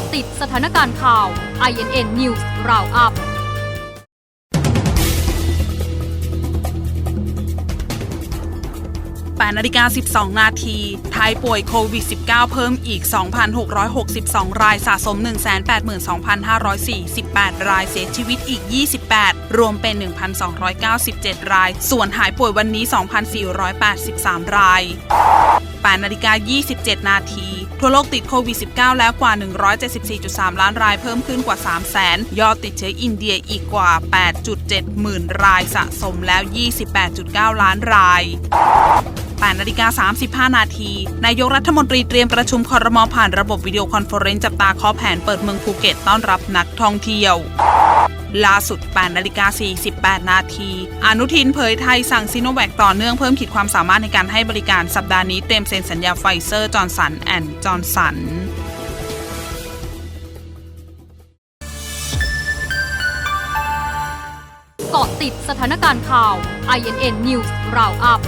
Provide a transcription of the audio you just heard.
ะติดสถานการณ์ข่าว INN News Roundup 8นาฬิกา 12 นาที ไทยป่วยโควิด -19 เพิ่มอีก 2,662 รายสะสม 182,548 รายเสียชีวิตอีก 28 รวมเป็น 1,297 ราย ส่วนหายป่วยวันนี้ 2,483 ราย 8นาฬิกา27 นาที ทั่วโลกติดโควิด -19 แล้วกว่า 174.3 ล้านรายเพิ่มขึ้นกว่า 3 0 0แสนยอดติดเชื้ออินเดียอีกกว่า 8.7 หมื่นรายสะสมแล้ว 28.9 ล้านราย8นาฬิกา35 นาที นายกรัฐมนตรีเตรียมประชุมคอรมอผ่านระบบวิดีโอคอนเฟอเรนซ์จับตาข้อแผนเปิดเมืองภูเก็ตต้อนรับนักท่องเที่ยว ล่าสุด 8 นาฬิกา 48 นาที อนุทินเผยไทยสั่งซิโนแวคต่อเนื่องเพิ่มขีดความสามารถในการให้บริการสัปดาห์นี้เตรียมเซ็นสัญญาไฟเซอร์จอร์นสันแอนด์จอร์นสันเกาะติดสถานการณ์ข่าว INN News Roundup